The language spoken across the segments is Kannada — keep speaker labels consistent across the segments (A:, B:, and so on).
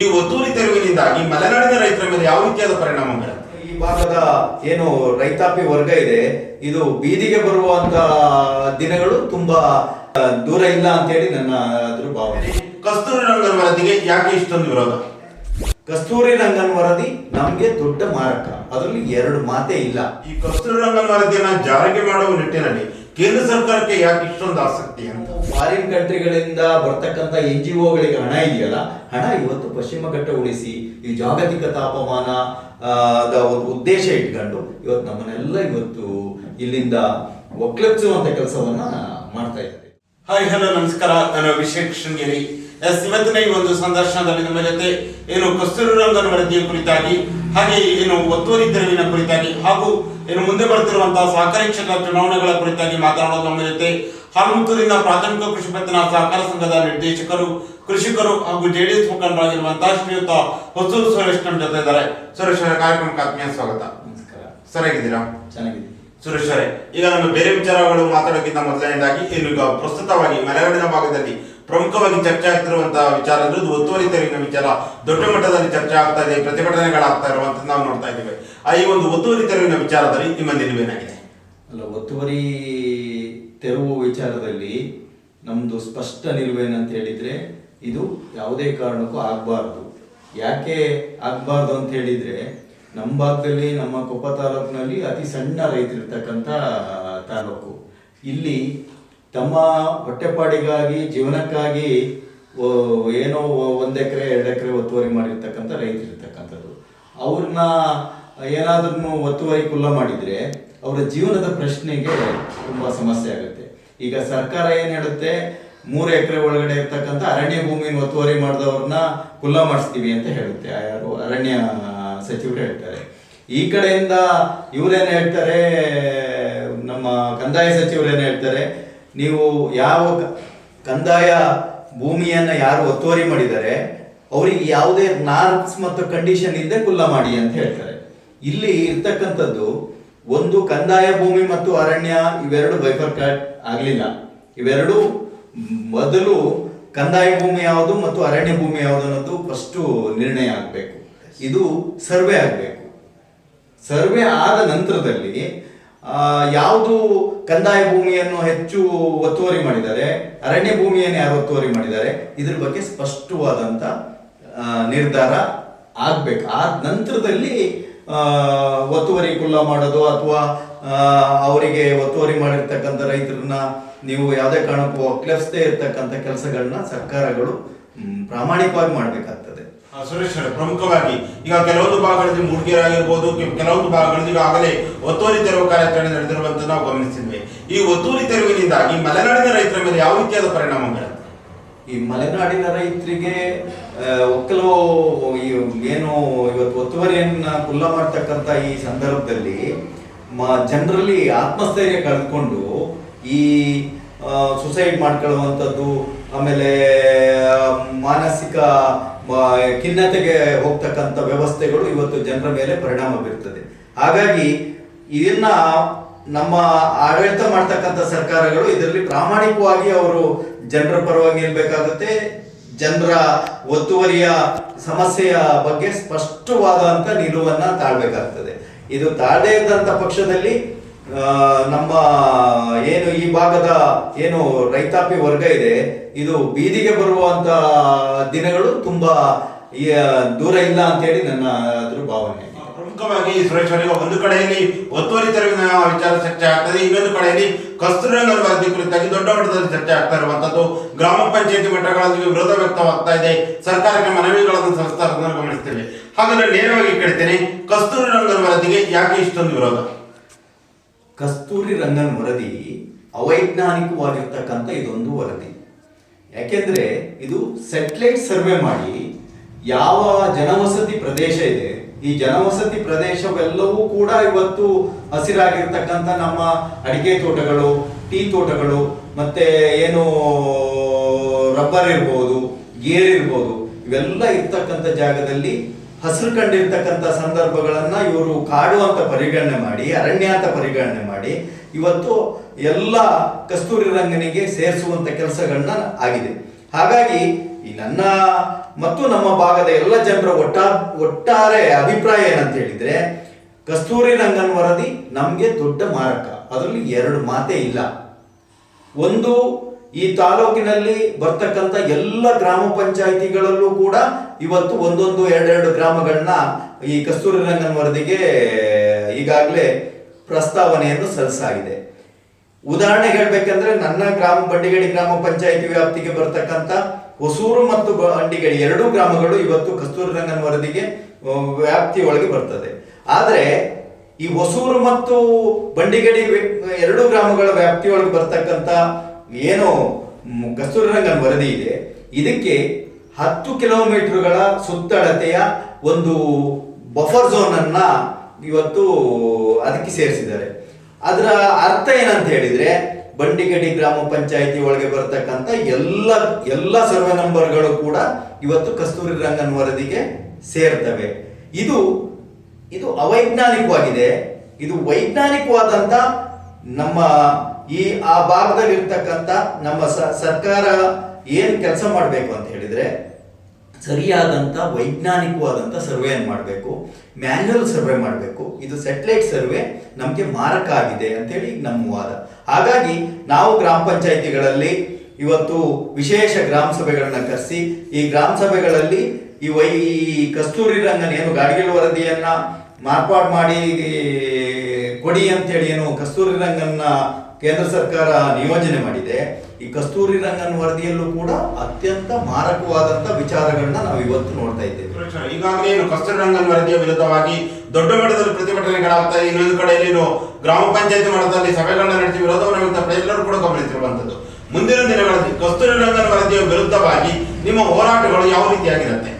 A: ಈ ಒತ್ತುವರಿ ತೆರವಿನಿಂದಾಗಿ ಮಲೆನಾಡಿನ ರೈತರ ಮೇಲೆ ಯಾವ ರೀತಿಯಾದ ಪರಿಣಾಮ
B: ಈ ಭಾಗದ ಏನು ರೈತಾಪಿ ವರ್ಗ ಇದೆ ಇದು ಬೀದಿಗೆ ಬರುವಂತ ದಿನಗಳು ತುಂಬಾ ದೂರ ಇಲ್ಲ ಅಂತ ಹೇಳಿ ನನ್ನ ಅದ್ರ ಭಾವನೆ.
A: ಕಸ್ತೂರಿ ರಂಗನ್ ವರದಿಗೆ ಯಾಕೆ ಇಷ್ಟೊಂದು ವಿರೋಧ?
B: ಕಸ್ತೂರಿ ರಂಗನ್ ವರದಿ ನಮ್ಗೆ ದೊಡ್ಡ ಮಾರಕ. ಅದರಲ್ಲಿ ಎರಡು ಮಾತೇ ಇಲ್ಲ.
A: ಈ ಕಸ್ತೂರಿ ರಂಗನ್ ವರದಿಯನ್ನ ಜಾರಿಗೆ ಮಾಡುವ ನಿಟ್ಟಿನಲ್ಲಿ ಕೇಂದ್ರ ಸರ್ಕಾರಕ್ಕೆ ಯಾಕೆ ಇಷ್ಟೊಂದು ಆಸಕ್ತಿ ಅಂತ?
B: ಫಾರಿನ್ ಕಂಟ್ರಿಗಳಿಂದ ಬರ್ತಕ್ಕಂಥ ಎನ್ ಜಿ ಒಗಳಿಗೆ ಹಣ ಇದೆಯಲ್ಲ ಹಣ ಇವತ್ತು ಪಶ್ಚಿಮ ಘಟ್ಟ ಉಳಿಸಿ ಈ ಜಾಗತಿಕ ತಾಪಮಾನ ಆ, ಒಂದು ಉದ್ದೇಶ ಇಟ್ಕೊಂಡು ಇವತ್ತು ನಮ್ಮನ್ನೆಲ್ಲ ಇವತ್ತು ಇಲ್ಲಿಂದ ಒಕ್ಲಪ್ಸುವಂತ ಕೆಲಸವನ್ನ ಮಾಡ್ತಾ ಇದ್ದಾರೆ.
A: ಹಾಯ್ ಹಲೋ ನಮಸ್ಕಾರ. ನಾನು ಅಭಿಷೇಕ್ ಶೃಂಗೇರಿ ಎಸ್ ಇವತ್ತಿನ ಈ ಒಂದು ಸಂದರ್ಶನದಲ್ಲಿ ನಮ್ಮ ಜೊತೆ ಏನು ಕಸ್ತೂರಿ ರಂಗನ ವರದಿಯ ಕುರಿತಾಗಿ ಹಾಗೆ ಏನು ಒತ್ತುವರಿ ತೆರವಿನ ಕುರಿತಾಗಿ ಹಾಗೂ ಏನು ಮುಂದೆ ಬರ್ತಿರುವಂತಹ ಸಹಕಾರಿ ಕ್ಷೇತ್ರ ಚುನಾವಣೆಗಳ ಕುರಿತಾಗಿ ಮಾತನಾಡೋದು ನಮ್ಮ ಜೊತೆ ಹಾಲ್ಮುತ್ತೂರಿನ ಪ್ರಾಥಮಿಕ ಕೃಷಿ ಪತ್ತಿನ ಸಹಕಾರ ಸಂಘದ ನಿರ್ದೇಶಕರು ಕೃಷಿಕರು ಹಾಗೂ ಜೆಡಿಎಸ್ ಮುಖಂಡರಾಗಿರುವಂತಹ ಶ್ರೀಯುತ ಹೊಸೂರು ಸುರೇಶ್ ನಮ್ಮ ಜೊತೆ ಇದ್ದಾರೆ. ಸುರೇಶ್ ಅವರ ಕಾರ್ಯಕ್ರಮಕ್ಕೆ ಆತ್ಮೀಯ ಸ್ವಾಗತ.
B: ನಮಸ್ಕಾರ.
A: ಸರಿಯಾಗಿದ್ದೀರಾ?
B: ಚೆನ್ನಾಗಿದೆ
A: ಸುರೇಶ್ ಅವರೇ ಈಗ ನಮ್ಮ ಬೇರೆ ವಿಚಾರಗಳು ಮಾತಾಡೋಕ್ಕಿಂತ ಮೊದಲನೇದಾಗಿ ಇನ್ನು ಈಗ ಪ್ರಸ್ತುತವಾಗಿ ಮಲೆನಾಡಿನ ಭಾಗದಲ್ಲಿ ಪ್ರಮುಖವಾಗಿ ಚರ್ಚೆ ಆಗ್ತಿರುವಂತಹ ವಿಚಾರ ಇದು ಒತ್ತುವರಿ ತೆರಿಗಿನ ವಿಚಾರ. ದೊಡ್ಡ ಮಟ್ಟದಲ್ಲಿ ಚರ್ಚೆ ಆಗ್ತಾ ಇದೆ, ಪ್ರತಿಭಟನೆಗಳಾಗ್ತಾ ಇರುವಂತ ನಾವು ನೋಡ್ತಾ ಇದ್ದೇವೆ. ಆ ಈ ಒಂದು ಒತ್ತುವರಿ ತೆರವಿನ ವಿಚಾರದಲ್ಲಿ ನಿಮ್ಮ ನಿಲುವೇನಾಗಿದೆ
B: ಅಲ್ಲ, ಒತ್ತುವರಿ ತೆರವು ವಿಚಾರದಲ್ಲಿ ನಮ್ಮದು ಸ್ಪಷ್ಟ ನಿಲುವೇನಂತ ಹೇಳಿದ್ರೆ ಇದು ಯಾವುದೇ ಕಾರಣಕ್ಕೂ ಆಗಬಾರ್ದು. ಯಾಕೆ ಆಗಬಾರ್ದು ಅಂತ ಹೇಳಿದ್ರೆ ನಮ್ಮ ಭಾಗದಲ್ಲಿ, ನಮ್ಮ ಕೊಪ್ಪ ತಾಲೂಕಿನಲ್ಲಿ ಅತಿ ಸಣ್ಣ ರೈತರಿರ್ತಕ್ಕಂಥ ತಾಲೂಕು. ಇಲ್ಲಿ ತಮ್ಮ ಹೊಟ್ಟೆಪಾಡಿಗಾಗಿ, ಜೀವನಕ್ಕಾಗಿ ಏನೋ ಒಂದು ಎಕರೆ ಎರಡು ಎಕರೆ ಒತ್ತುವರಿ ಮಾಡಿರ್ತಕ್ಕಂಥ ರೈತರಿರ್ತಕ್ಕಂಥದ್ದು. ಅವ್ರನ್ನ ಏನಾದ್ರೂ ಒತ್ತುವರಿ ಕುಲ್ಲ ಮಾಡಿದ್ರೆ ಅವರ ಜೀವನದ ಪ್ರಶ್ನೆಗೆ ತುಂಬಾ ಸಮಸ್ಯೆ ಆಗುತ್ತೆ. ಈಗ ಸರ್ಕಾರ ಏನ್ ಹೇಳುತ್ತೆ? ಮೂರು ಎಕರೆ ಒಳಗಡೆ ಇರ್ತಕ್ಕಂಥ ಅರಣ್ಯ ಭೂಮಿನ ಒತ್ತುವರಿ ಮಾಡಿದವ್ರನ್ನ ಕುಲ್ಲ ಮಾಡಿಸ್ತೀವಿ ಅಂತ ಹೇಳುತ್ತೆ. ಯಾರು ಅರಣ್ಯ ಸಚಿವರು ಹೇಳ್ತಾರೆ. ಈ ಕಡೆಯಿಂದ ಇವರೇನು ಹೇಳ್ತಾರೆ? ನಮ್ಮ ಕಂದಾಯ ಸಚಿವರು ಏನು ಹೇಳ್ತಾರೆ? ನೀವು ಯಾವ ಕಂದಾಯ ಭೂಮಿಯನ್ನು ಯಾರು ಒತ್ತುವರಿ ಮಾಡಿದರೆ, ಅವರಿಗೆ ಯಾವುದೇ ನಾರ್ಮ್ಸ್ ಮತ್ತು ಕಂಡೀಷನ್ ಇಲ್ಲದೆ ಕುಲ್ಲ ಮಾಡಿ ಅಂತ ಹೇಳ್ತಾರೆ. ಇಲ್ಲಿ ಇರ್ತಕ್ಕಂಥದ್ದು, ಒಂದು ಕಂದಾಯ ಭೂಮಿ ಮತ್ತು ಅರಣ್ಯ ಇವೆರಡು ಬೈಫರ್ಕಟ್ ಆಗಲಿಲ್ಲ. ಇವೆರಡು ಮೊದಲು ಕಂದಾಯ ಭೂಮಿ ಯಾವುದು ಮತ್ತು ಅರಣ್ಯ ಭೂಮಿ ಯಾವುದು ಅನ್ನೋದು ಫಸ್ಟು ನಿರ್ಣಯ ಆಗಬೇಕು. ಇದು ಸರ್ವೆ ಆಗಬೇಕು. ಸರ್ವೆ ಆದ ನಂತರದಲ್ಲಿ ಯಾವುದು ಕಂದಾಯ ಭೂಮಿಯನ್ನು ಹೆಚ್ಚು ಒತ್ತುವರಿ ಮಾಡಿದ್ದಾರೆ ಅರಣ್ಯ ಭೂಮಿಯನ್ನು ಯಾರು ಒತ್ತುವರಿ ಮಾಡಿದ್ದಾರೆ ಇದ್ರ ಬಗ್ಗೆ ಸ್ಪಷ್ಟವಾದಂತ ಆ, ನಿರ್ಧಾರ ಆಗ್ಬೇಕು. ಆದ ನಂತರದಲ್ಲಿ ಆ, ಒತ್ತುವರಿ ಕುಲ್ಲ ಮಾಡೋದು ಅಥವಾ ಅವರಿಗೆ ಒತ್ತುವರಿ ಮಾಡಿರ್ತಕ್ಕಂಥ ರೈತರನ್ನ ನೀವು ಯಾವುದೇ ಕಾರಣಕ್ಕೂ ಒಕ್ಲೆಫ್ಸ್ದೇ ಇರ್ತಕ್ಕಂಥ ಕೆಲಸಗಳನ್ನ ಸರ್ಕಾರಗಳು ಪ್ರಾಮಾಣಿಕವಾಗಿ ಮಾಡಬೇಕಾಗ್ತದೆ.
A: ಆ, ಸುರೇಶ್ ಪ್ರಮುಖವಾಗಿ ಈಗ ಕೆಲವೊಂದು ಭಾಗಗಳಲ್ಲಿ ಮೂಡಿಗೆರೆ ಆಗಿರ್ಬೋದು ಕೆಲವೊಂದು ಭಾಗಗಳಲ್ಲಿ ಈಗಾಗಲೇ ಒತ್ತುವರಿ ತೆರವು ಕಾರ್ಯಾಚರಣೆ ನಡೆದಿರುವಂತ ನಾವು ಗಮನಿಸಿದ್ವಿ. ಈ ಒತ್ತುವರಿ ತೆರವಿನಿಂದಾಗಿ ಮಲೆನಾಡಿನ ರೈತರ ಮೇಲೆ ಯಾವ ರೀತಿಯಾದ ಪರಿಣಾಮ ಬೀಳುತ್ತೆ
B: ಈ ಮಲೆನಾಡಿನ ರೈತರಿಗೆ ಕೆಲವು ಏನು ಇವತ್ತು ಒತ್ತುವರಿಯನ್ನ ಕುಲ್ಲ ಮಾಡ್ತಕ್ಕಂಥ ಈ ಸಂದರ್ಭದಲ್ಲಿ ಜನರಲ್ಲಿ ಆತ್ಮಸ್ಥೈರ್ಯ ಕಳೆದುಕೊಂಡು ಈ ಸುಸೈಡ್ ಮಾಡ್ಕೊಳ್ಳುವಂಥದ್ದು, ಆಮೇಲೆ ಮಾನಸಿಕ, ಮ- ಖಿನ್ನತೆಗೆ ಹೋಗ್ತಕ್ಕಂಥ ವ್ಯವಸ್ಥೆಗಳು ಇವತ್ತು ಜನರ ಮೇಲೆ ಪರಿಣಾಮ ಬೀರ್ತದೆ. ಹಾಗಾಗಿ ಇದನ್ನ ನಮ್ಮ ಆಡಳಿತ ಮಾಡ್ತಕ್ಕಂಥ ಸರ್ಕಾರಗಳು ಇದರಲ್ಲಿ ಪ್ರಾಮಾಣಿಕವಾಗಿ ಅವರು ಜನರ ಪರವಾಗಿ ಇರಬೇಕಾಗುತ್ತೆ ಜನರ ಒತ್ತುವರಿಯ ಸಮಸ್ಯೆಯ ಬಗ್ಗೆ ಸ್ಪಷ್ಟವಾದಂತ ನಿಲುವನ್ನ ತಾಳ್ಬೇಕಾಗ್ತದೆ. ಇದು ತಾಳದೇ ಇದ್ದಂಥ ಪಕ್ಷದಲ್ಲಿ ನಮ್ಮ ಏನು ಈ ಭಾಗದ ಏನು ರೈತಾಪಿ ವರ್ಗ ಇದೆ, ಇದು ಬೀದಿಗೆ ಬರುವಂತ ದಿನಗಳು ತುಂಬಾ ದೂರ ಇಲ್ಲ ಅಂತೇಳಿ ನನ್ನ ಅದ್ರ ಭಾವನೆ.
A: ಪ್ರಮುಖವಾಗಿ ಸುರೇಶ್ವರಿಗೆ ಒಂದು ಕಡೆಯಲ್ಲಿ ಒತ್ತುವರಿ ತೆರವಿನ ವಿಚಾರ ಚರ್ಚೆ ಆಗ್ತದೆ, ಇನ್ನೊಂದು ಕಡೆಯಲ್ಲಿ ಕಸ್ತೂರಿರಂಗನ ವರದಿ ಕುರಿತಾಗಿ ದೊಡ್ಡ ಮಟ್ಟದಲ್ಲಿ ಚರ್ಚೆ ಆಗ್ತಾ ಇರುವಂತದ್ದು. ಗ್ರಾಮ ಪಂಚಾಯತಿ ಮಟ್ಟಗಳಲ್ಲಿ ವಿರೋಧ ವ್ಯಕ್ತವಾಗ್ತಾ ಇದೆ. ಸರ್ಕಾರಕ್ಕೆ ಮನವಿಗಳನ್ನು ಸಲ್ಲಿಸ್ತಾ ಗಮನಿಸ್ತೇವೆ. ಹಾಗಾದ್ರೆ ನೇರವಾಗಿ ಕೇಳ್ತೇನೆ, ಕಸ್ತೂರಿ ರಂಗನ ವರದಿಗೆ ಯಾಕೆ ಇಷ್ಟೊಂದು ವಿರೋಧ?
B: ಕಸ್ತೂರಿ ರಂಗನ್ ವರದಿ ಅವೈಜ್ಞಾನಿಕವಾಗಿರ್ತಕ್ಕಂಥ ಇದೊಂದು ವರದಿ. ಯಾಕೆಂದ್ರೆ ಇದು ಸೆಟ್ಲೈಟ್ ಸರ್ವೆ ಮಾಡಿ ಯಾವ ಜನವಸತಿ ಪ್ರದೇಶ ಇದೆ ಈ ಜನವಸತಿ ಪ್ರದೇಶವೆಲ್ಲವೂ ಕೂಡ ಇವತ್ತು ಹಸಿರಾಗಿರ್ತಕ್ಕಂಥ ನಮ್ಮ ಅಡಿಕೆ ತೋಟಗಳು, ಟೀ ತೋಟಗಳು, ಮತ್ತೆ ಏನು ರಬ್ಬರ್ ಇರ್ಬೋದು, ಗೇರ್ ಇರ್ಬೋದು, ಇವೆಲ್ಲ ಇರ್ತಕ್ಕಂಥ ಜಾಗದಲ್ಲಿ ಹಸಿರು ಕಂಡಿರ್ತಕ್ಕಂಥ ಸಂದರ್ಭಗಳನ್ನ ಇವರು ಕಾಡು ಅಂತ ಪರಿಗಣನೆ ಮಾಡಿ, ಅರಣ್ಯ ಅಂತ ಪರಿಗಣನೆ ಮಾಡಿ ಇವತ್ತು ಎಲ್ಲ ಕಸ್ತೂರಿ ರಂಗನಿಗೆ ಸೇರಿಸುವಂತ ಕೆಲಸಗಳನ್ನ ಆಗಿದೆ. ಹಾಗಾಗಿ ಈ ನನ್ನ ಮತ್ತು ನಮ್ಮ ಭಾಗದ ಎಲ್ಲ ಜನರ ಒಟ್ಟಾ, ಒಟ್ಟಾರೆ ಅಭಿಪ್ರಾಯ ಏನಂತ ಹೇಳಿದ್ರೆ, ಕಸ್ತೂರಿ ರಂಗನ್ ವರದಿ ನಮಗೆ ದೊಡ್ಡ ಮಾರಕ. ಅದರಲ್ಲಿ ಎರಡು ಮಾತೇ ಇಲ್ಲ. ಒಂದು, ಈ ತಾಲೂಕಿನಲ್ಲಿ ಬರ್ತಕ್ಕಂಥ ಎಲ್ಲ ಗ್ರಾಮ ಪಂಚಾಯಿತಿಗಳಲ್ಲೂ ಕೂಡ ಇವತ್ತು ಒಂದೊಂದು ಎರಡೆರಡು ಗ್ರಾಮಗಳನ್ನ ಈ ಕಸ್ತೂರಿ ರಂಗನ್ ವರದಿಗೆ ಈಗಾಗಲೇ ಪ್ರಸ್ತಾವನೆಯನ್ನು ಸಲ್ಲಿಸಾಗಿದೆ. ಉದಾಹರಣೆ ಹೇಳ್ಬೇಕಂದ್ರೆ, ನನ್ನ ಗ್ರಾಮ, ಬಂಡಿಗಡಿ ಗ್ರಾಮ ಪಂಚಾಯಿತಿ ವ್ಯಾಪ್ತಿಗೆ ಬರ್ತಕ್ಕಂಥ ಹೊಸೂರು ಮತ್ತು ಬಂಡಿಗಡಿ ಎರಡೂ ಗ್ರಾಮಗಳು ಇವತ್ತು ಕಸ್ತೂರಿ ರಂಗನ್ ವರದಿಗೆ ವ್ಯಾಪ್ತಿ ವ್ಯಾಪ್ತಿಯೊಳಗೆ ಬರ್ತದೆ. ಆದರೆ ಈ ಹೊಸೂರು ಮತ್ತು ಬಂಡಿಗಡಿ ಎರಡು ಗ್ರಾಮಗಳ ವ್ಯಾಪ್ತಿಯೊಳಗೆ ಬರ್ತಕ್ಕಂಥ ಏನು ಕಸ್ತೂರಿ ರಂಗನ್ ವರದಿ ಇದೆ. ಇದಕ್ಕೆ ಹತ್ತು ಕಿಲೋಮೀಟರ್ಗಳ ಸುತ್ತಳತೆಯ ಒಂದು ಬಫರ್ ಝೋನ್ ಅನ್ನ ಇವತ್ತು ಅದಕ್ಕೆ ಸೇರಿಸಿದ್ದಾರೆ. ಅದರ ಅರ್ಥ ಏನಂತ ಹೇಳಿದ್ರೆ ಬಂಡಿಗಡಿ ಗ್ರಾಮ ಪಂಚಾಯಿತಿ ಒಳಗೆ ಬರ್ತಕ್ಕಂಥ ಎಲ್ಲ ಎಲ್ಲ ಸರ್ವೆ ನಂಬರ್ಗಳು ಕೂಡ ಇವತ್ತು ಕಸ್ತೂರಿ ರಂಗನ್ ವರದಿಗೆ ಸೇರ್ತವೆ. ಇದು ಇದು ಅವೈಜ್ಞಾನಿಕವಾಗಿದೆ. ಇದು ವೈಜ್ಞಾನಿಕವಾದಂತ ನಮ್ಮ ಈ, ಆ ಭಾಗದಲ್ಲಿ ಇರ್ತಕ್ಕಂಥ ನಮ್ಮ ಸರ್ಕಾರ ಏನು ಕೆಲಸ ಮಾಡಬೇಕು ಅಂತ ಹೇಳಿದ್ರೆ ಸರಿಯಾದಂಥ ವೈಜ್ಞಾನಿಕವಾದಂಥ ಸರ್ವೆಯನ್ನು ಮಾಡಬೇಕು? ಮ್ಯಾನ್ಯಲ್ ಸರ್ವೆ ಮಾಡಬೇಕು. ಇದು ಸೆಟಲೈಟ್ ಸರ್ವೆ ನಮಗೆ ಮಾರಕ ಆಗಿದೆ ಅಂತೇಳಿ ನಮ್ಮ ವಾದ. ಹಾಗಾಗಿ ನಾವು ಗ್ರಾಮ ಪಂಚಾಯಿತಿಗಳಲ್ಲಿ ಇವತ್ತು ವಿಶೇಷ ಗ್ರಾಮ ಸಭೆಗಳನ್ನ ಕರೆಸಿ, ಈ ಗ್ರಾಮ ಸಭೆಗಳಲ್ಲಿ ಈ ವೈ ಕಸ್ತೂರಿ ರಂಗನ್ ಏನು ಗಾಡಿಗಳ ವರದಿಯನ್ನ ಮಾರ್ಪಾಡು ಮಾಡಿ ಕೊಡಿ ಅಂತೇಳಿ ಏನು ಕಸ್ತೂರಿ ರಂಗನ್ನ ಕೇಂದ್ರ ಸರ್ಕಾರ ನಿಯೋಜನೆ ಮಾಡಿದೆ. ಈ ಕಸ್ತೂರಿ ರಂಗನ್ ವರದಿಯಲ್ಲೂ ಕೂಡ ಅತ್ಯಂತ ಮಾರಕವಾದಂತ ವಿಚಾರಗಳನ್ನ ನಾವು ಇವತ್ತು ನೋಡ್ತಾ ಇದ್ದೇವೆ.
A: ಈಗಾಗಲೇ ಏನು ಕಸ್ತೂರಿ ರಂಗನ್ ವರದಿಯ ವಿರುದ್ಧವಾಗಿ ದೊಡ್ಡ ಮಟ್ಟದಲ್ಲಿ ಪ್ರತಿಭಟನೆಗಳಾಗ್ತಾ ಇನ್ನೊಂದು ಕಡೆ ಏನು ಗ್ರಾಮ ಪಂಚಾಯತಿ ಮಟ್ಟದಲ್ಲಿ ಸಭೆಗಳನ್ನ ನಡೆಸಿ ವಿರೋಧವನ್ನು ಎಲ್ಲರೂ ಕೂಡ ಗಮನಿಸಿರುವಂತದ್ದು ಮುಂದಿನ ದಿನಗಳಲ್ಲಿ ಕಸ್ತೂರಿ ರಂಗನ್ ವರದಿಯ ವಿರುದ್ಧವಾಗಿ ನಿಮ್ಮ ಹೋರಾಟಗಳು ಯಾವ ರೀತಿಯಾಗಿರುತ್ತೆ?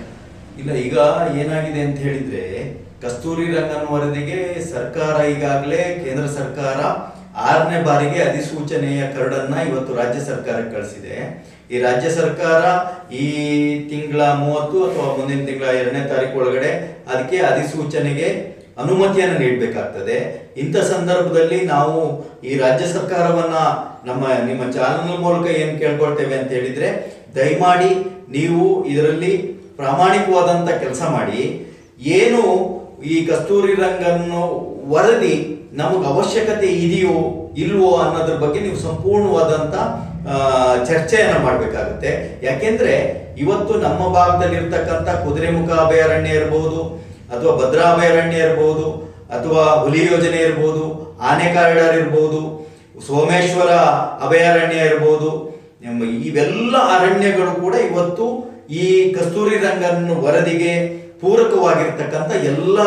B: ಇಲ್ಲ ಈಗ ಏನಾಗಿದೆ ಅಂತ ಹೇಳಿದ್ರೆ ಕಸ್ತೂರಿ ರಂಗನ್ ವರದಿಗೆ ಸರ್ಕಾರ ಈಗಾಗಲೇ ಕೇಂದ್ರ ಸರ್ಕಾರ ಆರನೇ ಬಾರಿಗೆ ಅಧಿಸೂಚನೆಯ ಕರಡನ್ನ ಇವತ್ತು ರಾಜ್ಯ ಸರ್ಕಾರಕ್ಕೆ ಕಳಿಸಿದೆ. ಈ ರಾಜ್ಯ ಸರ್ಕಾರ ಈ ತಿಂಗಳ ಮೂವತ್ತು ಅಥವಾ ಮುಂದಿನ ತಿಂಗಳ ಎರಡನೇ ತಾರೀಕು ಒಳಗಡೆ ಅದಕ್ಕೆ ಅಧಿಸೂಚನೆಗೆ ಅನುಮತಿಯನ್ನು ನೀಡಬೇಕಾಗ್ತದೆ. ಇಂಥ ಸಂದರ್ಭದಲ್ಲಿ ನಾವು ಈ ರಾಜ್ಯ ಸರ್ಕಾರವನ್ನ ನಮ್ಮ, ನಿಮ್ಮ ಚಾನಲ್ ಮೂಲಕ ಏನು ಕೇಳ್ಕೊಳ್ತೇವೆ ಅಂತ ಹೇಳಿದ್ರೆ, ದಯಮಾಡಿ ನೀವು ಇದರಲ್ಲಿ ಪ್ರಾಮಾಣಿಕವಾದಂಥ ಕೆಲಸ ಮಾಡಿ. ಏನು ಈ ಕಸ್ತೂರಿ ರಂಗನ್ನು ವರದಿ ನಮಗೆ ಅವಶ್ಯಕತೆ ಇದೆಯೋ ಇಲ್ವೋ ಅನ್ನೋದ್ರ ಬಗ್ಗೆ ನೀವು ಸಂಪೂರ್ಣವಾದಂಥ ಚರ್ಚೆಯನ್ನು ಮಾಡಬೇಕಾಗುತ್ತೆ. ಯಾಕೆಂದ್ರೆ ಇವತ್ತು ನಮ್ಮ ಭಾಗದಲ್ಲಿರ್ತಕ್ಕಂಥ ಕುದುರೆಮುಖ ಅಭಯಾರಣ್ಯ ಇರಬಹುದು ಅಥವಾ ಭದ್ರಾ ಅಭಯಾರಣ್ಯ ಇರಬಹುದು ಅಥವಾ ಹುಲಿ ಯೋಜನೆ ಇರಬಹುದು ಆನೆ ಕಾರಿಡಾರ್ ಇರಬಹುದು ಸೋಮೇಶ್ವರ ಅಭಯಾರಣ್ಯ ಇರಬಹುದು ಇವೆಲ್ಲ ಅರಣ್ಯಗಳು ಕೂಡ ಇವತ್ತು ಈ ಕಸ್ತೂರಿ ರಂಗನ್ ವರದಿಗೆ ಪೂರಕವಾಗಿರ್ತಕ್ಕಂಥ ಎಲ್ಲ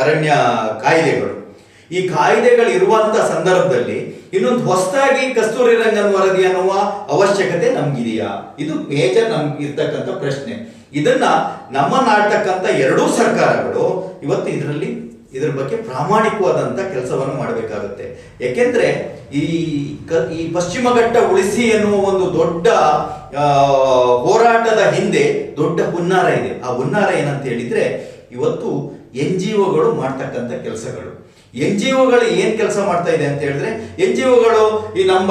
B: ಅರಣ್ಯ ಕಾಯ್ದೆಗಳು ಈ ಕಾಯ್ದೆಗಳು ಇರುವಂತ ಸಂದರ್ಭದಲ್ಲಿ ಇನ್ನೊಂದು ಹೊಸದಾಗಿ ಕಸ್ತೂರಿ ರಂಗನ್ ವರದಿ ಅನ್ನುವ ಅವಶ್ಯಕತೆ ನಮ್ಗಿದೆಯಾ? ಇದು ಮೇಜರ್ ನಮ್ಗೆ ಇರ್ತಕ್ಕಂಥ ಪ್ರಶ್ನೆ. ಇದನ್ನ ನಮ್ಮ ನಾಡ್ತಕ್ಕಂಥ ಎರಡೂ ಸರ್ಕಾರಗಳು ಇವತ್ತು ಇದರಲ್ಲಿ ಇದರ ಬಗ್ಗೆ ಪ್ರಾಮಾಣಿಕವಾದಂತ ಕೆಲಸವನ್ನು ಮಾಡಬೇಕಾಗುತ್ತೆ. ಯಾಕೆಂದ್ರೆ ಈ ಕ- ಈ ಪಶ್ಚಿಮ ಘಟ್ಟ ಉಳಿಸಿ ಎನ್ನುವ ಒಂದು ದೊಡ್ಡ ಹೋರಾಟದ ಹಿಂದೆ ದೊಡ್ಡ ಹುನ್ನಾರ ಇದೆ. ಆ ಹುನ್ನಾರ ಏನಂತ ಹೇಳಿದ್ರೆ ಇವತ್ತು ಎನ್ ಜಿ ಒಗಳು ಮಾಡ್ತಕ್ಕಂಥ ಕೆಲಸಗಳು. ಎನ್ ಜಿ ಒಗಳು ಏನ್ ಕೆಲಸ ಮಾಡ್ತಾ ಇದೆ ಅಂತ ಹೇಳಿದ್ರೆ ಎನ್ ಜಿ ಒಗಳು ಈ ನಮ್ಮ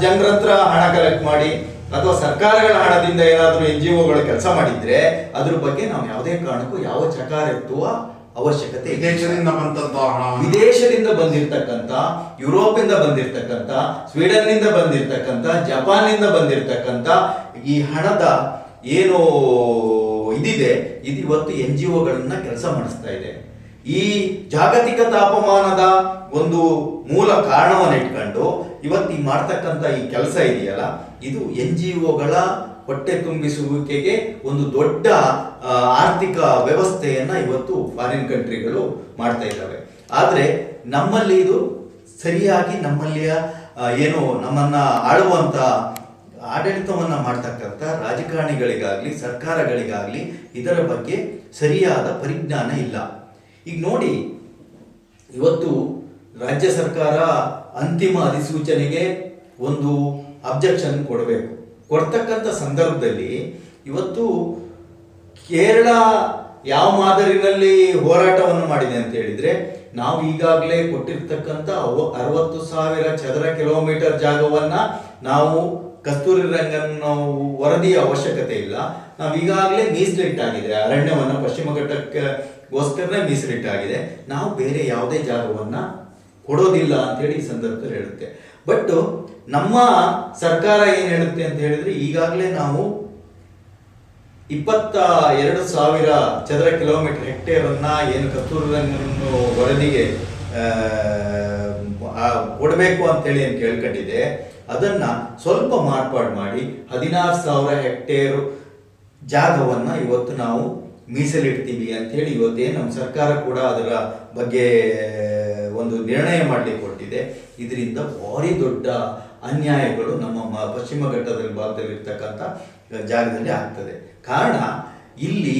B: ಜನರ ಹತ್ರ ಹಣ ಕಲೆಕ್ಟ್ ಮಾಡಿ ಅಥವಾ ಸರ್ಕಾರಗಳ ಹಣದಿಂದ ಏನಾದರೂ ಎನ್ ಜಿ ಒಗಳು ಕೆಲಸ ಮಾಡಿದ್ರೆ ಅದ್ರ ಬಗ್ಗೆ ನಾವು ಯಾವುದೇ ಕಾರಣಕ್ಕೂ ಯಾವ ಚಕಾರ ಎತ್ತುವ ಅವಶ್ಯಕತೆ
A: ವಿದೇಶದಿಂದ
B: ವಿದೇಶದಿಂದ ಬಂದಿರತಕ್ಕಂತ ಯುರೋಪಿಂದ ಬಂದಿರತಕ್ಕಂತ ಸ್ವೀಡನ್ನಿಂದ ಬಂದಿರತಕ್ಕಂತ ಜಪಾನ್ನಿಂದ ಬಂದಿರತಕ್ಕಂತ ಈ ಹಣದ ಏನು ಇದಿದೆ ಇದು ಇವತ್ತು ಎನ್ ಜಿ ಒಗಳನ್ನ ಕೆಲಸ ಮಾಡಿಸ್ತಾ ಇದೆ. ಈ ಜಾಗತಿಕ ತಾಪಮಾನದ ಒಂದು ಮೂಲ ಕಾರಣವನ್ನು ಇಟ್ಕೊಂಡು ಇವತ್ತು ಈ ಮಾಡ್ತಕ್ಕಂಥ ಈ ಕೆಲಸ ಇದೆಯಲ್ಲ, ಇದು ಎನ್ ಜಿ ಒಗಳ ಹೊಟ್ಟೆ ತುಂಬಿಸುವಿಕೆಗೆ ಒಂದು ದೊಡ್ಡ ಆರ್ಥಿಕ ವ್ಯವಸ್ಥೆಯನ್ನ ಇವತ್ತು ಫಾರಿನ್ ಕಂಟ್ರಿಗಳು ಮಾಡ್ತಾ ಇದ್ದಾವೆ. ಆದರೆ ನಮ್ಮಲ್ಲಿ ಇದು ಸರಿಯಾಗಿ ನಮ್ಮಲ್ಲಿಯ ಏನು ನಮ್ಮನ್ನ ಆಳುವಂತ ಆಡಳಿತವನ್ನ ಮಾಡ್ತಕ್ಕಂಥ ರಾಜಕಾರಣಿಗಳಿಗಾಗ್ಲಿ, ಸರ್ಕಾರಗಳಿಗಾಗ್ಲಿ ಇದರ ಬಗ್ಗೆ ಸರಿಯಾದ ಪರಿಜ್ಞಾನ ಇಲ್ಲ. ಈಗ ನೋಡಿ, ಇವತ್ತು ರಾಜ್ಯ ಸರ್ಕಾರ ಅಂತಿಮ ಅಧಿಸೂಚನೆಗೆ ಒಂದು ಅಬ್ಜೆಕ್ಷನ್ ಕೊಡಬೇಕು. ಕೊಡ್ತಕ್ಕಂಥ ಸಂದರ್ಭದಲ್ಲಿ ಇವತ್ತು ಕೇರಳ ಯಾವ ಮಾದರಿನಲ್ಲಿ ಹೋರಾಟವನ್ನು ಮಾಡಿದೆ ಅಂತ ಹೇಳಿದ್ರೆ, ನಾವು ಈಗಾಗಲೇ ಕೊಟ್ಟಿರ್ತಕ್ಕಂಥ ಅರವತ್ತು ಸಾವಿರ ಚದರ ಕಿಲೋಮೀಟರ್ ಜಾಗವನ್ನ ನಾವು ಕಸ್ತೂರಿ ರಂಗನ್ ವರದಿಯ ಅವಶ್ಯಕತೆ ಇಲ್ಲ. ನಾವು ಈಗಾಗಲೇ ಮೀಸಲಿಟ್ಟಾಗಿದೆ ಅರಣ್ಯವನ್ನು ಪಶ್ಚಿಮ ಘಟ್ಟಕ್ಕೆ ಗೋಸ್ಕರನೇ ಮೀಸಲಿಟ್ಟಾಗಿದೆ ನಾವು ಬೇರೆ ಯಾವುದೇ ಜಾಗವನ್ನ ಕೊಡೋದಿಲ್ಲ ಅಂತೇಳಿ ಈ ಸಂದರ್ಭದಲ್ಲಿ ಹೇಳುತ್ತೆ. ಬಟ್ ನಮ್ಮ ಸರ್ಕಾರ ಏನು ಹೇಳುತ್ತೆ ಅಂತ ಹೇಳಿದ್ರೆ, ಈಗಾಗಲೇ ನಾವು ಇಪ್ಪತ್ತ ಎರಡು ಸಾವಿರ ಚದರ ಕಿಲೋಮೀಟರ್ ಹೆಕ್ಟೇರ್ ಅನ್ನ ಏನು ಕಸ್ತೂರಿ ರಂಗನ್ ವರದಿಗೆ ಕೊಡಬೇಕು ಅಂತೇಳಿ ಏನು ಕೇಳ್ಕೊಂಡಿದೆ ಅದನ್ನ ಸ್ವಲ್ಪ ಮಾರ್ಪಾಡು ಮಾಡಿ ಹದಿನಾರು ಸಾವಿರ ಹೆಕ್ಟೇರ್ ಜಾಗವನ್ನು ಇವತ್ತು ನಾವು ಮೀಸಲಿಡ್ತೀವಿ ಅಂತೇಳಿ ಇವತ್ತೇ ನಮ್ಮ ಸರ್ಕಾರ ಕೂಡ ಅದರ ಬಗ್ಗೆ, ಒಂದು ನಿರ್ಣಯ ಮಾಡಲಿಕ್ಕೆ ಕೊಟ್ಟಿದೆ. ಇದರಿಂದ ಭಾರಿ ದೊಡ್ಡ ಅನ್ಯಾಯಗಳು ನಮ್ಮ ಪಶ್ಚಿಮ ಘಟ್ಟದಲ್ಲಿ ಭಾಗದಲ್ಲಿರ್ತಕ್ಕಂಥ ಜಾಗದಲ್ಲಿ ಆಗ್ತದೆ. ಕಾರಣ ಇಲ್ಲಿ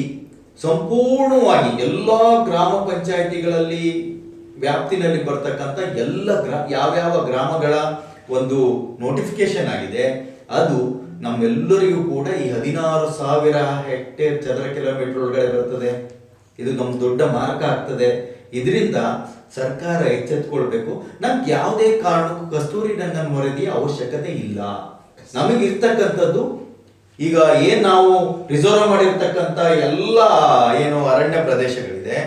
B: ಸಂಪೂರ್ಣವಾಗಿ ಎಲ್ಲ ಗ್ರಾಮ ಪಂಚಾಯಿತಿಗಳಲ್ಲಿ ವ್ಯಾಪ್ತಿನಲ್ಲಿ ಬರ್ತಕ್ಕಂಥ ಎಲ್ಲ ಗ್ರಾ, ಯಾವ್ಯಾವ ಗ್ರಾಮಗಳ ಒಂದು ನೋಟಿಫಿಕೇಶನ್ ಆಗಿದೆ, ಅದು ನಮ್ಮೆಲ್ಲರಿಗೂ ಕೂಡ ಈ ಹದಿನಾರು ಸಾವಿರ ಹೆಕ್ಟೇರ್ ಚದರ ಕಿಲೋಮೀಟರ್ ಒಳಗಡೆ ಬರ್ತದೆ. ಇದು ನಮ್ಮ ದೊಡ್ಡ ಮಾರ್ಗ ಆಗ್ತದೆ. ಇದರಿಂದ ಸರ್ಕಾರ ಎಚ್ಚೆತ್ಕೊಳ್ಬೇಕು. ನಮ್ಗೆ ಯಾವುದೇ ಕಾರಣಕ್ಕೂ ಕಸ್ತೂರಿ ರಂಗನ್ ವರದಿಯ ಅವಶ್ಯಕತೆ ಇಲ್ಲ. ನಮಗೆ ಇರ್ತಕ್ಕಂಥದ್ದು, ಈಗ ಏನ್ ನಾವು ರಿಸರ್ವ್ ಮಾಡಿರ್ತಕ್ಕಂಥ ಎಲ್ಲ, ಏನು ಅರಣ್ಯ ಪ್ರದೇಶಗಳಿದೆ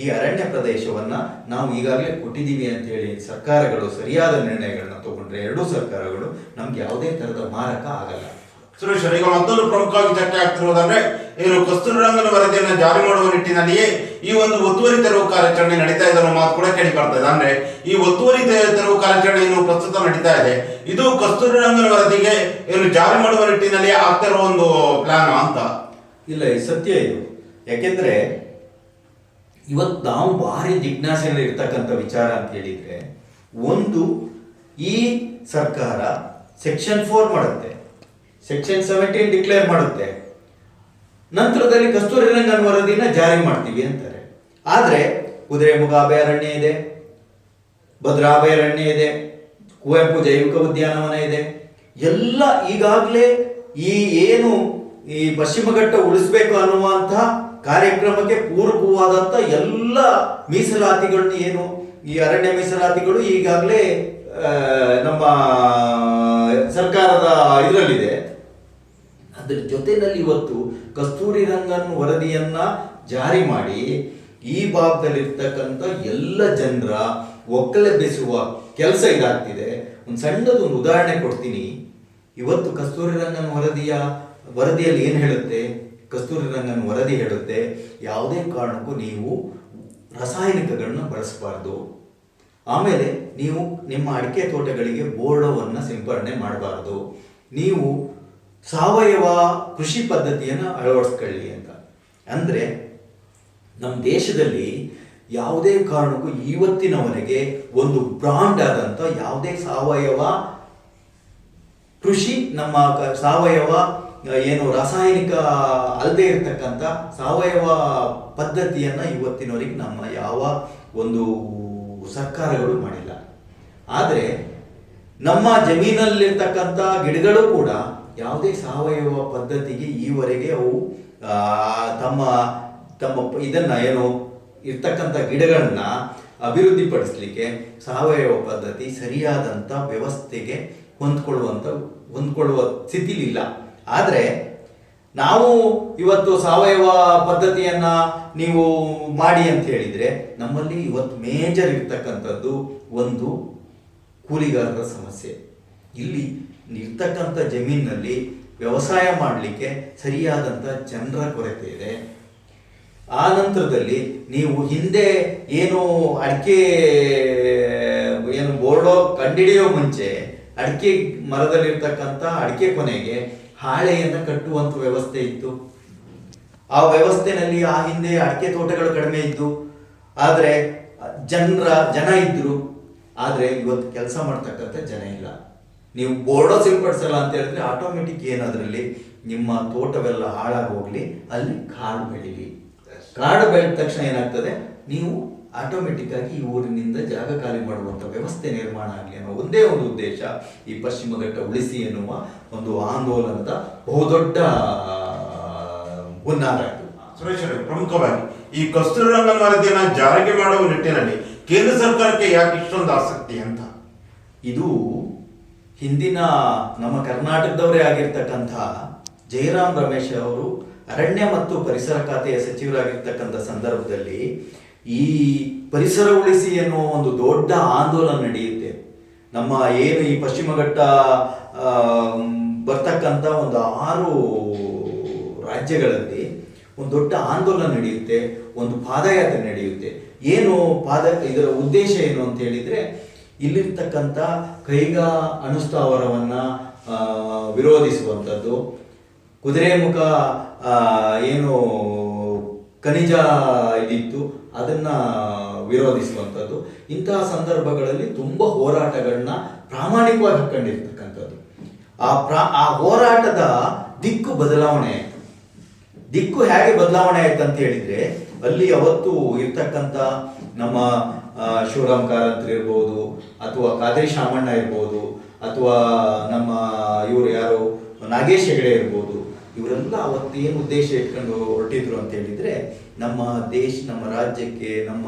B: ಈ ಅರಣ್ಯ ಪ್ರದೇಶವನ್ನ ನಾವು ಈಗಾಗಲೇ ಕೊಟ್ಟಿದ್ದೀವಿ ಅಂತ ಹೇಳಿ ಸರ್ಕಾರಗಳು ಸರಿಯಾದ ನಿರ್ಣಯಗಳನ್ನ ತಗೊಂಡ್ರೆ ಎರಡೂ ಸರ್ಕಾರಗಳು ನಮ್ಗೆ ಯಾವುದೇ ತರದ ಮಾರಕ ಆಗಲ್ಲ.
A: ಸುರೇಶ್ ಈಗ ಮತ್ತೊಂದು ಪ್ರಮುಖವಾಗಿ ಚರ್ಚೆ ಆಗ್ತಿರುವುದಂದ್ರೆ ಇವರು ಕಸ್ತೂರಿ ರಂಗನ ವರದಿಯನ್ನು ಜಾರಿ ಮಾಡುವ ನಿಟ್ಟಿನಲ್ಲಿಯೇ ಈ ಒಂದು ಒತ್ತುವರಿ ತೆರವು ಕಾರ್ಯಾಚರಣೆ ನಡೀತಾ ಇದೆ ಅನ್ನೋ ಮಾತು ಕೂಡ ಕೇಳಿ ಬರ್ತಾ ಇದೆ. ಅಂದ್ರೆ ಈ ಒತ್ತುವರಿ ತೆರವು ಕಾರ್ಯಾಚರಣೆ ಇನ್ನು ಪ್ರಸ್ತುತ ನಡೀತಾ ಇದೆ. ಇದು ಕಸ್ತೂರಿ ರಂಗನ ವರದಿಗೆ ಏನು ಜಾರಿ ಮಾಡುವ ನಿಟ್ಟಿನಲ್ಲಿ ಆಗ್ತಾ ಇರೋ ಒಂದು ಪ್ಲಾನ್ ಅಂತ?
B: ಇಲ್ಲ ಈ ಸತ್ಯ ಇದು. ಯಾಕೆಂದ್ರೆ ಇವತ್ತು ನಾವು ಭಾರಿ ಜಿಜ್ಞಾಸೆಯಲ್ಲಿ ಇರ್ತಕ್ಕಂಥ ವಿಚಾರ ಅಂತ ಹೇಳಿದ್ರೆ, ಒಂದು, ಈ ಸರ್ಕಾರ ಸೆಕ್ಷನ್ ಫೋರ್ ಮಾಡುತ್ತೆ, ಸೆಕ್ಷನ್ ಸೆವೆಂಟೀನ್ ಡಿಕ್ಲೇರ್ ಮಾಡುತ್ತೆ, ನಂತರದಲ್ಲಿ ಕಸ್ತೂರಿ ರಂಗನ್ ವರದಿನ ಜಾರಿ ಮಾಡ್ತೀವಿ ಅಂತಾರೆ. ಆದರೆ ಕುದುರೆಮುಖ ಅಭಯಾರಣ್ಯ ಇದೆ, ಭದ್ರಾ ಅಭಯಾರಣ್ಯ ಇದೆ, ಕುವೆಂಪು ಜೈವಿಕ ಉದ್ಯಾನವನ ಇದೆ. ಎಲ್ಲ ಈಗಾಗಲೇ ಈ ಏನು ಈ ಪಶ್ಚಿಮ ಘಟ್ಟ ಉಳಿಸ್ಬೇಕು ಅನ್ನುವಂಥ ಕಾರ್ಯಕ್ರಮಕ್ಕೆ ಪೂರಕವಾದಂಥ ಎಲ್ಲ ಮೀಸಲಾತಿಗಳನ್ನ ಏನು? ಈ ಅರಣ್ಯ ಮೀಸಲಾತಿಗಳು ಈಗಾಗಲೇ ನಮ್ಮ ಸರ್ಕಾರದ ಇದರಲ್ಲಿದೆ. ಅದರ ಜೊತೆಯಲ್ಲಿ ಇವತ್ತು ಕಸ್ತೂರಿ ರಂಗನ್ ವರದಿಯನ್ನ ಜಾರಿ ಮಾಡಿ ಈ ಭಾಗದಲ್ಲಿರ್ತಕ್ಕಂಥ ಎಲ್ಲ ಜನರ ಒಕ್ಕಲೆಬ್ಬಿಸುವ ಕೆಲಸ ಇದಾಗ್ತಿದೆ. ಒಂದು ಸಣ್ಣದೊಂದು ಉದಾಹರಣೆ ಕೊಡ್ತೀನಿ. ಇವತ್ತು ಕಸ್ತೂರಿ ರಂಗನ್ ವರದಿಯ, ವರದಿಯಲ್ಲಿ ಏನು ಹೇಳುತ್ತೆ? ಕಸ್ತೂರಿ ರಂಗನ್ ವರದಿ ಹೇಳುತ್ತೆ, ಯಾವುದೇ ಕಾರಣಕ್ಕೂ ನೀವು ರಾಸಾಯನಿಕಗಳನ್ನ ಬಳಸಬಾರ್ದು. ಆಮೇಲೆ ನೀವು ನಿಮ್ಮ ಅಡಿಕೆ ತೋಟಗಳಿಗೆ ಬೋರ್ಡವನ್ನು ಸಿಂಪರಣೆ ಮಾಡಬಾರ್ದು. ನೀವು ಸಾವಯವ ಕೃಷಿ ಪದ್ಧತಿಯನ್ನು ಅಳವಡಿಸ್ಕೊಳ್ಳಿ ಅಂತ. ಅಂದರೆ ನಮ್ಮ ದೇಶದಲ್ಲಿ ಯಾವುದೇ ಕಾರಣಕ್ಕೂ ಇವತ್ತಿನವರೆಗೆ ಒಂದು ಬ್ರಾಂಡ್ ಆದಂಥ ಯಾವುದೇ ಸಾವಯವ ಕೃಷಿ, ನಮ್ಮ ಸಾವಯವ ಏನು ರಾಸಾಯನಿಕ ಅಲ್ಲದೆ ಇರತಕ್ಕಂಥ ಸಾವಯವ ಪದ್ಧತಿಯನ್ನು ಇವತ್ತಿನವರಿಗೆ ನಮ್ಮ ಯಾವ ಒಂದು ಸರ್ಕಾರಗಳು ಮಾಡಿಲ್ಲ. ಆದರೆ ನಮ್ಮ ಜಮೀನಲ್ಲಿರ್ತಕ್ಕಂಥ ಗಿಡಗಳು ಕೂಡ ಯಾವುದೇ ಸಾವಯವ ಪದ್ಧತಿಗೆ ಈವರೆಗೆ ಅವು ತಮ್ಮ ತಮ್ಮ ಇದನ್ನ ಏನು ಇರ್ತಕ್ಕಂಥ ಗಿಡಗಳನ್ನ ಅಭಿವೃದ್ಧಿಪಡಿಸ್ಲಿಕ್ಕೆ ಸಾವಯವ ಪದ್ಧತಿ ಸರಿಯಾದಂಥ ವ್ಯವಸ್ಥೆಗೆ ಹೊಂದ್ಕೊಳ್ಳುವಂಥ, ಹೊಂದ್ಕೊಳ್ಳುವ ಸ್ಥಿತಿಲಿಲ್ಲ. ಆದರೆ ನಾವು ಇವತ್ತು ಸಾವಯವ ಪದ್ಧತಿಯನ್ನ ನೀವು ಮಾಡಿ ಅಂತ ಹೇಳಿದ್ರೆ ನಮ್ಮಲ್ಲಿ ಇವತ್ತು ಮೇಜರ್ ಇರ್ತಕ್ಕಂಥದ್ದು ಒಂದು ಕೂಲಿಗಾರರ ಸಮಸ್ಯೆ. ಇಲ್ಲಿ ಇರ್ತಕ್ಕಂಥ ಜಮೀನಿನಲ್ಲಿ ವ್ಯವಸಾಯ ಮಾಡಲಿಕ್ಕೆ ಸರಿಯಾದಂಥ ಜನರ ಕೊರತೆ ಇದೆ. ಆ ನಂತರದಲ್ಲಿ ನೀವು ಹಿಂದೆ ಏನು ಅಡಿಕೆ, ಏನು ಬೋರ್ಡೋ ಕಂಡಿಡಿಯೋ ಮುಂಚೆ ಅಡಿಕೆ ಮರದಲ್ಲಿರ್ತಕ್ಕಂಥ ಅಡಿಕೆ ಕೊನೆಗೆ ಹಾಳೆಯನ್ನು ಕಟ್ಟುವಂಥ ವ್ಯವಸ್ಥೆ ಇತ್ತು. ಆ ವ್ಯವಸ್ಥೆನಲ್ಲಿ ಆ ಹಿಂದೆ ಅಡಿಕೆ ತೋಟಗಳು ಕಡಿಮೆ ಇದ್ದು ಆದರೆ ಜನರ ಜನ ಇದ್ರು. ಆದರೆ ಇವತ್ತು ಕೆಲಸ ಮಾಡ್ತಕ್ಕಂಥ ಜನ ಇಲ್ಲ. ನೀವು ಬೋರ್ಡೋ ಸಿಂಪಡಿಸಲ್ಲ ಅಂತ ಹೇಳಿದ್ರೆ ಆಟೋಮೆಟಿಕ್ ಏನದ್ರಲ್ಲಿ ನಿಮ್ಮ ತೋಟವೆಲ್ಲ ಹಾಳಾಗಿ ಹೋಗ್ಲಿ ಅಲ್ಲಿ ಕಾಡು ಬೆಳೀಲಿ. ಕಾಡು ಬೆಳೆದ ತಕ್ಷಣ ಏನಾಗ್ತದೆ? ನೀವು ಆಟೋಮೆಟಿಕ್ ಆಗಿ ಈ ಊರಿನಿಂದ ಜಾಗ ಖಾಲಿ ಮಾಡುವಂತ ವ್ಯವಸ್ಥೆ ನಿರ್ಮಾಣ ಆಗಲಿ ಅನ್ನೋ ಒಂದೇ ಒಂದು ಉದ್ದೇಶ ಈ ಪಶ್ಚಿಮ ಘಟ್ಟ ಉಳಿಸಿ ಎನ್ನುವ ಒಂದು ಆಂದೋಲನದ ಬಹುದೊಡ್ಡ ಹುನ್ನಾರ ಇದು.
A: ಸುರೇಶ್ ಅವರು ಪ್ರಮುಖವಾಗಿ ಈ ಕಸ್ತೂರಿ ರಂಗನ್ ವರದಿಯನ್ನು ಜಾರಿಗೆ ಮಾಡುವ ನಿಟ್ಟಿನಲ್ಲಿ ಕೇಂದ್ರ ಸರ್ಕಾರಕ್ಕೆ ಯಾಕೆ ಇಷ್ಟೊಂದು ಆಸಕ್ತಿ ಅಂತ?
B: ಇದು ಹಿಂದಿನ ನಮ್ಮ ಕರ್ನಾಟಕದವರೇ ಆಗಿರ್ತಕ್ಕಂಥ ಜಯರಾಮ್ ರಮೇಶ್ ಅವರು ಅರಣ್ಯ ಮತ್ತು ಪರಿಸರ ಖಾತೆಯ ಸಚಿವರಾಗಿರ್ತಕ್ಕಂಥ ಸಂದರ್ಭದಲ್ಲಿ ಈ ಪರಿಸರ ಉಳಿಸಿ ಎನ್ನುವ ಒಂದು ದೊಡ್ಡ ಆಂದೋಲನ ನಡೆಯುತ್ತೆ. ನಮ್ಮ ಏನು ಈ ಪಶ್ಚಿಮ ಘಟ್ಟ ಬರ್ತಕ್ಕಂಥ ಒಂದು ಆರು ರಾಜ್ಯಗಳಲ್ಲಿ ಒಂದು ದೊಡ್ಡ ಆಂದೋಲನ ನಡೆಯುತ್ತೆ, ಒಂದು ಪಾದಯಾತ್ರೆ ನಡೆಯುತ್ತೆ. ಏನು ಪಾದ, ಇದರ ಉದ್ದೇಶ ಏನು ಅಂತ ಹೇಳಿದ್ರೆ, ಇಲ್ಲಿರ್ತಕ್ಕಂಥ ಕೈಗಾ ಅನುಸ್ಥಾವರವನ್ನ ವಿರೋಧಿಸುವಂಥದ್ದು. ಕುದುರೆಮುಖ ಏನು, ಖನಿಜ ಇದಿತ್ತು ಅದನ್ನ ವಿರೋಧಿಸುವಂಥದ್ದು. ಇಂತಹ ಸಂದರ್ಭಗಳಲ್ಲಿ ತುಂಬ ಹೋರಾಟಗಳನ್ನ ಪ್ರಾಮಾಣಿಕವಾಗಿ ಹಾಕೊಂಡಿರ್ತಕ್ಕಂಥದ್ದು ಆ ಪ್ರಾ, ಆ ಹೋರಾಟದ ದಿಕ್ಕು ಬದಲಾವಣೆ ಆಯ್ತು. ದಿಕ್ಕು ಹೇಗೆ ಬದಲಾವಣೆ ಆಯ್ತು ಅಂತ ಹೇಳಿದ್ರೆ, ಅಲ್ಲಿ ಅವತ್ತು ಇರ್ತಕ್ಕಂಥ ನಮ್ಮ ಶಿವರಾಮ್ ಕಾರಂತ್ ಇರ್ಬೋದು, ಅಥವಾ ಕಾದ್ರಿ ಶಾಮಣ್ಣ ಇರ್ಬೋದು, ಅಥವಾ ನಮ್ಮ ಇವರು ಯಾರು, ನಾಗೇಶ್ ಹೆಗಡೆ ಇರ್ಬೋದು ಇವರೆಲ್ಲ ಅವತ್ತು ಏನು ಉದ್ದೇಶ ಇಟ್ಕೊಂಡು ಹೊರಟಿದ್ರು ಅಂತ ಹೇಳಿದ್ರೆ, ನಮ್ಮ ದೇಶ, ನಮ್ಮ ರಾಜ್ಯಕ್ಕೆ, ನಮ್ಮ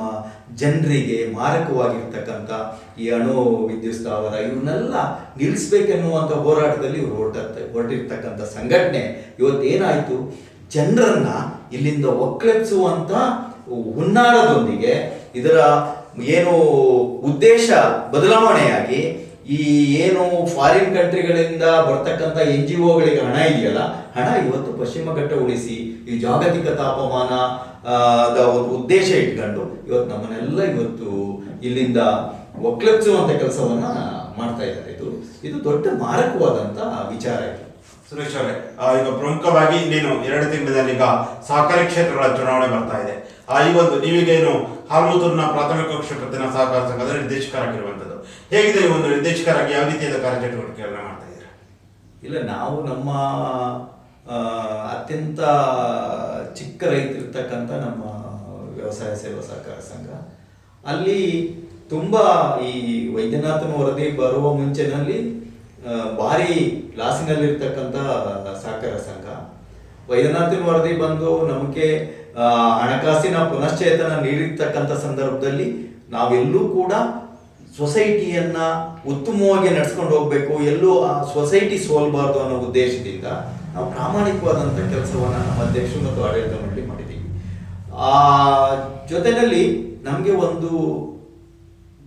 B: ಜನರಿಗೆ ಮಾರಕವಾಗಿರ್ತಕ್ಕಂಥ ಈ ಅಣು ವಿದ್ಯುತ್ ಸ್ಥಾವರ ಇವನ್ನೆಲ್ಲ ನಿಲ್ಲಿಸ್ಬೇಕೆನ್ನುವಂಥ ಹೋರಾಟದಲ್ಲಿ ಇವರು ಹೊರಟ ಹೊರಟಿರ್ತಕ್ಕಂಥ ಸಂಘಟನೆ ಇವತ್ತು ಇವತ್ತೇನಾಯಿತು? ಜನರನ್ನ ಇಲ್ಲಿಂದ ಒಕ್ಕಲೆಪ್ಸುವಂಥ ಹುನ್ನಾರದೊಂದಿಗೆ ಇದರ ಏನು ಉದ್ದೇಶ, ಬದಲಾವಣೆಯಾಗಿ ಈ ಏನು ಫಾರಿನ್ ಕಂಟ್ರಿಗಳಿಂದ ಬರ್ತಕ್ಕಂಥ ಎನ್ ಜಿ ಒಗಳಿಗೆ ಹಣ ಇದೆಯಲ್ಲ, ಹಣ ಇವತ್ತು ಪಶ್ಚಿಮ ಘಟ್ಟ ಉಳಿಸಿ, ಈ ಜಾಗತಿಕ ತಾಪಮಾನ ಒಂದು ಉದ್ದೇಶ ಇಟ್ಕೊಂಡು ಇವತ್ತು ನಮ್ಮನ್ನೆಲ್ಲ ಇವತ್ತು ಇಲ್ಲಿಂದ ಒಕ್ಕಲೆಬ್ಸುವಂತ ಕೆಲಸವನ್ನ ಮಾಡ್ತಾ ಇದ್ದಾರೆ. ಇದು ಇದು ದೊಡ್ಡ ಮಾರಕವಾದಂತ ವಿಚಾರ ಇದು.
A: ಸುರೇಶ್ ಅವರೇ ಈಗ ಪ್ರಮುಖವಾಗಿ ಇನ್ನೇನು, ಎರಡು ತಿಂಗಳಲ್ಲಿ ಈಗ ಸಹಕಾರಿ ಕ್ಷೇತ್ರಗಳ ಚುನಾವಣೆ ಬರ್ತಾ ಇದೆ. ಆ, ಈ ಒಂದು, ನೀವೀಗ ಏನು ಪ್ರಾಥಮಿಕ ಶಿಕ್ಷಕರ ಸಹಕಾರ ಸಂಘದ ನಿರ್ದೇಶಕರಾಗಿರುವಂತದ್ದು ಹೇಗಿದೆ ಒಂದು ನಿರ್ದೇಶಕರಾಗಿ ಯಾವ ರೀತಿಯಾದ ಕಾರ್ಯಚಟುವಟಿಕೆಗಳನ್ನ ಮಾಡ್ತಾ ಇದ್ದೀರಾ?
B: ಇಲ್ಲ, ನಾವು ನಮ್ಮ ಅತ್ಯಂತ ಚಿಕ್ಕ ರೈತರಿರ್ತಕ್ಕಂಥ ನಮ್ಮ ವ್ಯವಸಾಯ ಸೇವಾ ಸಹಕಾರ ಸಂಘ. ಅಲ್ಲಿ ತುಂಬ ಈ ವೈದ್ಯನಾಥನ ವರದಿ ಬರುವ ಮುಂಚೆನಲ್ಲಿ ಭಾರಿ ಲಾಸಿನಲ್ಲಿರ್ತಕ್ಕಂಥ ಸಹಕಾರ ಸಂಘ. ವೈದ್ಯನಾಥನ ವರದಿ ಬಂದು ನಮಗೆ ಹಣಕಾಸಿನ ಪುನಶ್ಚೇತನ ನೀಡಿರ್ತಕ್ಕಂಥ ಸಂದರ್ಭದಲ್ಲಿ ನಾವೆಲ್ಲೂ ಕೂಡ ಸೊಸೈಟಿಯನ್ನ ಉತ್ತಮವಾಗಿ ನಡೆಸ್ಕೊಂಡು ಹೋಗ್ಬೇಕು, ಎಲ್ಲೂ ಆ ಸೊಸೈಟಿ ಸೋಲ್ಬಾರ್ದು ಅನ್ನೋ ಉದ್ದೇಶದಿಂದ ನಾವು ಪ್ರಾಮಾಣಿಕವಾದಂಥ ಕೆಲಸವನ್ನ ನಮ್ಮ ಅಧ್ಯಕ್ಷರು ಮತ್ತು ಆಡಳಿತ ಮಂಡಳಿ ಮಾಡಿದ್ದೀವಿ. ಆ, ಜೊತೆಯಲ್ಲಿ ನಮಗೆ ಒಂದು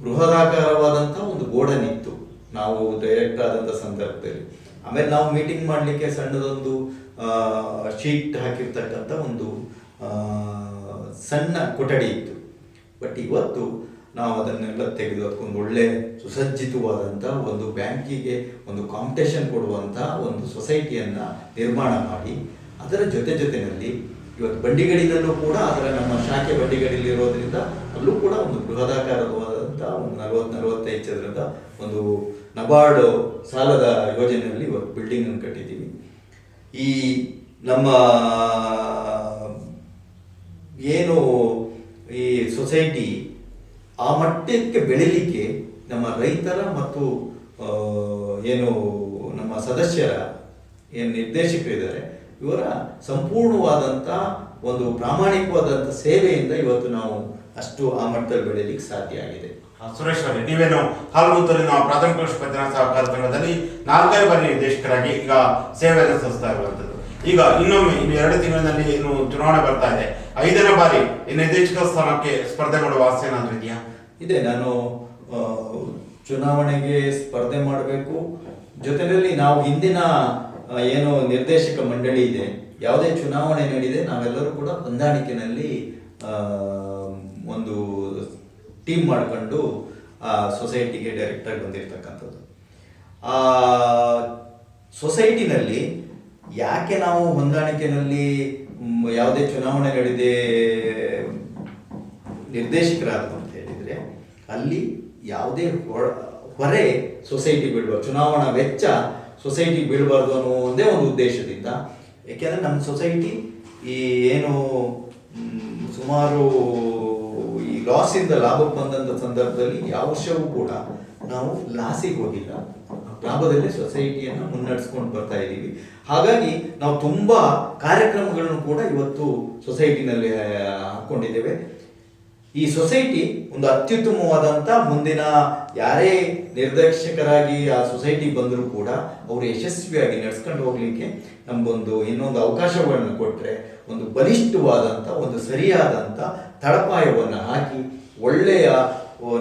B: ಬೃಹದಾಕಾರವಾದಂಥ ಒಂದು ಗೋಡನ್ ಇತ್ತು. ನಾವು ಡೈರೆಕ್ಟ್ ಆದಂಥ ಸಂದರ್ಭದಲ್ಲಿ. ಆಮೇಲೆ ನಾವು ಮೀಟಿಂಗ್ ಮಾಡಲಿಕ್ಕೆ ಸಣ್ಣದೊಂದು ಶೀಟ್ ಹಾಕಿರ್ತಕ್ಕಂಥ ಒಂದು ಸಣ್ಣ ಕೊಠಡಿ ಇತ್ತು. ಬಟ್ ಇವತ್ತು ನಾವು ಅದನ್ನೆಲ್ಲ ತೆಗೆದು ಅದಕ್ಕೊಂದು ಒಳ್ಳೆ ಸುಸಜ್ಜಿತವಾದಂಥ ಒಂದು ಬ್ಯಾಂಕಿಗೆ ಒಂದು ಕಾಂಪಿಟೇಷನ್ ಕೊಡುವಂಥ ಒಂದು ಸೊಸೈಟಿಯನ್ನು ನಿರ್ಮಾಣ ಮಾಡಿ, ಅದರ ಜೊತೆ ಜೊತೆಯಲ್ಲಿ ಇವತ್ತು ಬಂಡಿಗಡಿನಲ್ಲೂ ಕೂಡ, ಅದರ ನಮ್ಮ ಶಾಖೆ ಬಂಡಿಗಳಲ್ಲಿ ಇರೋದ್ರಿಂದ ಅಲ್ಲೂ ಕೂಡ ಒಂದು ಬೃಹದಾಕಾರವಾದಂಥ ಒಂದು ನಲವತ್ತು ನಲವತ್ತೈದು ಚದರದ ಒಂದು ನಬಾರ್ಡ್ ಸಾಲದ ಯೋಜನೆಯಲ್ಲಿ ಇವತ್ತು ಬಿಲ್ಡಿಂಗನ್ನು ಕಟ್ಟಿದ್ದೀವಿ. ಈ ನಮ್ಮ ಏನು ಈ ಸೊಸೈಟಿ ಆ ಮಟ್ಟಕ್ಕೆ ಬೆಳಿಲಿಕ್ಕೆ ನಮ್ಮ ರೈತರ ಮತ್ತು ಏನು ನಮ್ಮ ಸದಸ್ಯರ ಏನು ನಿರ್ದೇಶಕರು ಇದ್ದಾರೆ, ಇವರ ಸಂಪೂರ್ಣವಾದಂಥ ಒಂದು ಪ್ರಾಮಾಣಿಕವಾದಂಥ ಸೇವೆಯಿಂದ ಇವತ್ತು ನಾವು ಅಷ್ಟು ಆ ಮಟ್ಟದಲ್ಲಿ ಬೆಳೆಯಲಿಕ್ಕೆ ಸಾಧ್ಯ ಆಗಿದೆ.
A: ಸುರೇಶ್ ಅವರೇ ನೀವೇನು ಹಾಲ್ಮುತ್ತೂರಿನ ಪ್ರಾಥಮಿಕ ಕೃಷಿ ಪತ್ತಿನ ಸಹಕಾರ ಸಂಘದಲ್ಲಿ ನಾಲ್ಕನೇ ಬಾರಿ ನಿರ್ದೇಶಕರಾಗಿ ಈಗ ಸೇವೆಯನ್ನು ಸಲ್ಲಿಸ್ತಾ ಇರುವಂತದ್ದು. ಈಗ ಇನ್ನೊಮ್ಮೆ ಇನ್ನು ಎರಡು ತಿಂಗಳಿನಲ್ಲಿ ಏನು ಚುನಾವಣೆ ಬರ್ತಾ ಇದೆ. ಐದನೇ ಬಾರಿ ನಿರ್ದೇಶಕ ಸ್ಥಾನಕ್ಕೆ ಸ್ಪರ್ಧೆ ಮಾಡುವ ಆಸೆ ಏನಾದ್ರೂ ಇದೆಯಾ?
B: ಇದೆ, ನಾನು ಚುನಾವಣೆಗೆ ಸ್ಪರ್ಧೆ ಮಾಡಬೇಕು. ಜೊತೆಯಲ್ಲಿ ನಾವು ಹಿಂದಿನ ಏನು ನಿರ್ದೇಶಕ ಮಂಡಳಿ ಇದೆ, ಯಾವುದೇ ಚುನಾವಣೆ ನಡೆದಿದೆ ನಾವೆಲ್ಲರೂ ಕೂಡ ಹೊಂದಾಣಿಕೆಯಲ್ಲಿ ಒಂದು ಟೀಮ್ ಮಾಡಿಕೊಂಡು, ಆ, ಸೊಸೈಟಿಗೆ ಡೈರೆಕ್ಟಾಗಿ ಬಂದಿರತಕ್ಕಂಥದ್ದು. ಆ, ಸೊಸೈಟಿನಲ್ಲಿ ಯಾಕೆ ನಾವು ಹೊಂದಾಣಿಕೆನಲ್ಲಿ ಯಾವುದೇ ಚುನಾವಣೆ ನಡೆದೇ ನಿರ್ದೇಶಕರಾದ್ರು ಅಂತ ಹೇಳಿದ್ರೆ, ಅಲ್ಲಿ ಯಾವುದೇ ಹೊರ- ಸೊಸೈಟಿ ಬೀಳಬಾರ್ದು, ಚುನಾವಣಾ ವೆಚ್ಚ ಸೊಸೈಟಿ ಬೀಳಬಾರ್ದು ಅನ್ನೋ ಒಂದೇ ಒಂದು ಉದ್ದೇಶದಿಂದ. ಯಾಕೆಂದ್ರೆ ನಮ್ಮ ಸೊಸೈಟಿ ಈ ಏನು ಸುಮಾರು ಈ ಲಾಸಿಂದ ಲಾಭಕ್ಕೆ ಬಂದಂಥ ಸಂದರ್ಭದಲ್ಲಿ ಯಾವ ವರ್ಷವೂ ಕೂಡ ನಾವು ಲಾಸಿಗೆ ಹೋಗಿಲ್ಲ. ಲಾಭದಲ್ಲಿ ಸೊಸೈಟಿಯನ್ನು ಮುನ್ನಡೆಸ್ಕೊಂಡು ಬರ್ತಾ ಇದ್ದೀವಿ. ಹಾಗಾಗಿ ನಾವು ತುಂಬಾ ಕಾರ್ಯಕ್ರಮಗಳನ್ನು ಕೂಡ ಇವತ್ತು ಸೊಸೈಟಿನಲ್ಲಿ ಹಾಕ್ಕೊಂಡಿದ್ದೇವೆ ಈ ಸೊಸೈಟಿ ಒಂದು ಅತ್ಯುತ್ತಮವಾದಂಥ ಮುಂದಿನ ಯಾರೇ ನಿರ್ದೇಶಕರಾಗಿ ಆ ಸೊಸೈಟಿ ಬಂದರೂ ಕೂಡ ಅವರು ಯಶಸ್ವಿಯಾಗಿ ನಡ್ಸ್ಕೊಂಡು ಹೋಗ್ಲಿಕ್ಕೆ ನಮಗೊಂದು ಇನ್ನೊಂದು ಅವಕಾಶಗಳನ್ನು ಕೊಟ್ಟರೆ ಒಂದು ಬಲಿಷ್ಠವಾದಂಥ ಒಂದು ಸರಿಯಾದಂಥ ತಳಪಾಯವನ್ನು ಹಾಕಿ ಒಳ್ಳೆಯ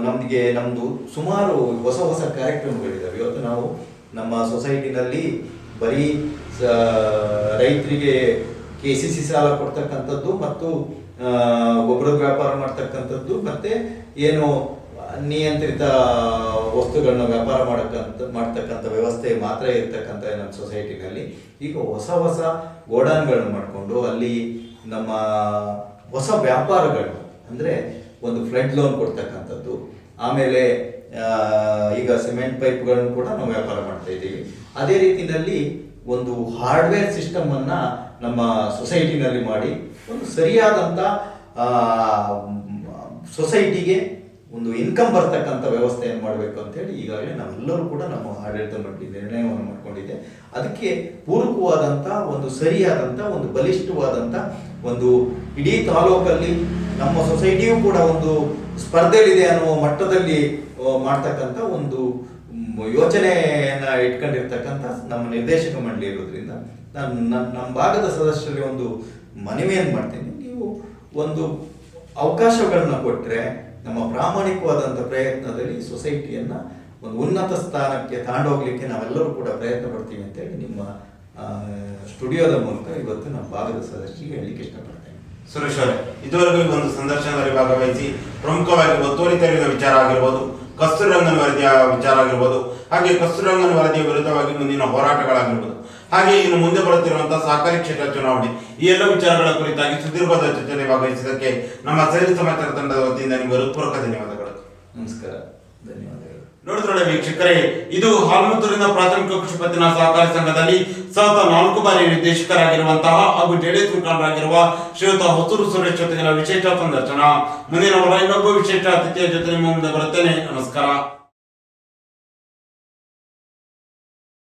B: ನಮಗೆ ನಮ್ಮದು ಸುಮಾರು ಹೊಸ ಹೊಸ ಕಾರ್ಯಕ್ರಮಗಳಿದ್ದಾವೆ ಇವತ್ತು ನಾವು ನಮ್ಮ ಸೊಸೈಟಿನಲ್ಲಿ ಬರೀ ರೈತರಿಗೆ ಕೆ ಸಿ ಸಿ ಸಾಲ ಕೊಡ್ತಕ್ಕಂಥದ್ದು ಮತ್ತು ಗೊಬ್ಬರ ಗೊಬ್ಬರದ ವ್ಯಾಪಾರ ಮಾಡ್ತಕ್ಕಂಥದ್ದು ಮತ್ತೆ ಏನು ನಿಯಂತ್ರಿತ ವಸ್ತುಗಳನ್ನ ವ್ಯಾಪಾರ ಮಾಡಕ್ಕಂತ ಮಾಡ್ತಕ್ಕಂಥ ವ್ಯವಸ್ಥೆ ಮಾತ್ರ ಇರ್ತಕ್ಕಂಥ ನಮ್ಮ ಸೊಸೈಟಿನಲ್ಲಿ. ಈಗ ಹೊಸ ಹೊಸ ಗೋಡಾನ್ಗಳನ್ನ ಮಾಡಿಕೊಂಡು ಅಲ್ಲಿ ನಮ್ಮ ಹೊಸ ವ್ಯಾಪಾರಗಳು, ಅಂದರೆ ಒಂದು ಫ್ಲಡ್ ಲೋನ್ ಕೊಡ್ತಕ್ಕಂಥದ್ದು. ಆಮೇಲೆ ಈಗ ಸಿಮೆಂಟ್ ಪೈಪ್ಗಳನ್ನು ಕೂಡ ನಾವು ವ್ಯಾಪಾರ ಮಾಡ್ತಾ ಇದ್ದೀವಿ. ಅದೇ ರೀತಿಯಲ್ಲಿ ಒಂದು ಹಾರ್ಡ್ವೇರ್ ಸಿಸ್ಟಮ್ ಅನ್ನ ನಮ್ಮ ಸೊಸೈಟಿನಲ್ಲಿ ಮಾಡಿ, ಒಂದು ಸರಿಯಾದಂಥ ಸೊಸೈಟಿಗೆ ಒಂದು ಇನ್ಕಮ್ ಬರ್ತಕ್ಕಂಥ ವ್ಯವಸ್ಥೆಯನ್ನು ಮಾಡಬೇಕು ಅಂತೇಳಿ ಈಗಾಗಲೇ ನಾವೆಲ್ಲರೂ ಕೂಡ ನಮ್ಮ ಆಡಳಿತ ಮಂಡಳಿ ನಿರ್ಣಯವನ್ನು ಮಾಡಿಕೊಂಡಿದೆ. ಅದಕ್ಕೆ ಪೂರಕವಾದಂಥ ಒಂದು ಸರಿಯಾದಂಥ ಒಂದು ಬಲಿಷ್ಠವಾದಂಥ ಒಂದು ಇಡೀ ತಾಲೂಕಲ್ಲಿ ನಮ್ಮ ಸೊಸೈಟಿಯೂ ಕೂಡ ಒಂದು ಸ್ಪರ್ಧೆಯಲ್ಲಿದೆ ಅನ್ನುವ ಮಟ್ಟದಲ್ಲಿ ಮಾಡ್ತಕ್ಕಂಥ ಒಂದು ಯೋಚನೆಯನ್ನ ಇಟ್ಕೊಂಡಿರ್ತಕ್ಕಂಥ ನಮ್ಮ ನಿರ್ದೇಶಕ ಮಂಡಳಿ ಇರೋದ್ರಿಂದ ನಾನು ನಮ್ಮ ಭಾಗದ ಸದಸ್ಯರಿಗೆ ಒಂದು ಮನವಿಯನ್ನು ಮಾಡ್ತೀನಿ. ನೀವು ಒಂದು ಅವಕಾಶಗಳನ್ನ ಕೊಟ್ಟರೆ ನಮ್ಮ ಪ್ರಾಮಾಣಿಕವಾದಂಥ ಪ್ರಯತ್ನದಲ್ಲಿ ಸೊಸೈಟಿಯನ್ನು ಒಂದು ಉನ್ನತ ಸ್ಥಾನಕ್ಕೆ ತಾಂಡೋಗ್ಲಿಕ್ಕೆ ನಾವೆಲ್ಲರೂ ಕೂಡ ಪ್ರಯತ್ನ ಪಡ್ತೀವಿ ಅಂತೇಳಿ ನಿಮ್ಮ ಸ್ಟುಡಿಯೋದ ಮೂಲಕ ಇವತ್ತು ನಮ್ಮ ಭಾಗದ ಸದಸ್ಯರಿಗೆ ಹೇಳಲಿಕ್ಕೆ ಇಷ್ಟಪಡ್ತೇನೆ.
A: ಸುರೇಶ್ ಅವರೇ, ಇದುವರೆಗೂ ಒಂದು ಸಂದರ್ಶನದಲ್ಲಿ ಭಾಗವಹಿಸಿ ಪ್ರಮುಖವಾಗಿ ಒತ್ತುವರಿ ತೆರವಿನ ವಿಚಾರ ಆಗಿರ್ಬೋದು, ಕಸ್ತೂರಿ ರಂಗನ್ ವರದಿಯ ವಿಚಾರ ಆಗಿರ್ಬೋದು, ಹಾಗೆ ಕಸ್ತೂರಿ ರಂಗನ್ ವರದಿಯ ವಿರುದ್ಧವಾಗಿ ಮುಂದಿನ ಹೋರಾಟಗಳಾಗಿರ್ಬೋದು. ಹಾಗೆ ಇನ್ನು ಮುಂದೆ ಬರುತ್ತಿರುವಂತಹ ಸಹಕಾರಿ ಕ್ಷೇತ್ರ ಚುನಾವಣೆ, ಈ ಎಲ್ಲ ವಿಚಾರಗಳ ಕುರಿತಾಗಿ ಸುದೀರ್ಘದ ಚರ್ಚೆಯಲ್ಲಿ ಭಾಗವಹಿಸಿದ್ದಕ್ಕೆ ನಮ್ಮ ಸೈನಿಕ ಸಮಾಚಾರ ತಂಡದ ವತಿಯಿಂದ ನಿಮಗೆ ಹೃತ್ಪೂರ್ವಕ ಧನ್ಯವಾದಗಳು.
B: ನಮಸ್ಕಾರ, ಧನ್ಯವಾದಗಳು.
A: ನೋಡಿದ್ರೊಳ್ಳೆ ವೀಕ್ಷಕರೇ, ಇದು ಹಾಲ್ಮತ್ತೂರಿನ ಪ್ರಾಥಮಿಕ ಕೃಷಿ ಪತ್ತಿನ ಸಹಕಾರಿ ಸಂಘದಲ್ಲಿ ಸತತ ನಾಲ್ಕು ಬಾರಿ ನಿರ್ದೇಶಕರಾಗಿರುವಂತಹ ಹಾಗೂ ಜೆಡಿಎಸ್ ಮುಖಂಡರಾಗಿರುವ ಶ್ರೀಯುತ ಹೊಸೂರು ಸುರೇಶ್ ಜೊತೆಗಿನ ವಿಶೇಷ ಸಂದರ್ಶನ. ಮುಂದಿನ ಇನ್ನೊಬ್ಬ ವಿಶೇಷ ಅತಿಥಿಯ ಜೊತೆ ಮುಂದೆ ಬರುತ್ತೇನೆ. ನಮಸ್ಕಾರ.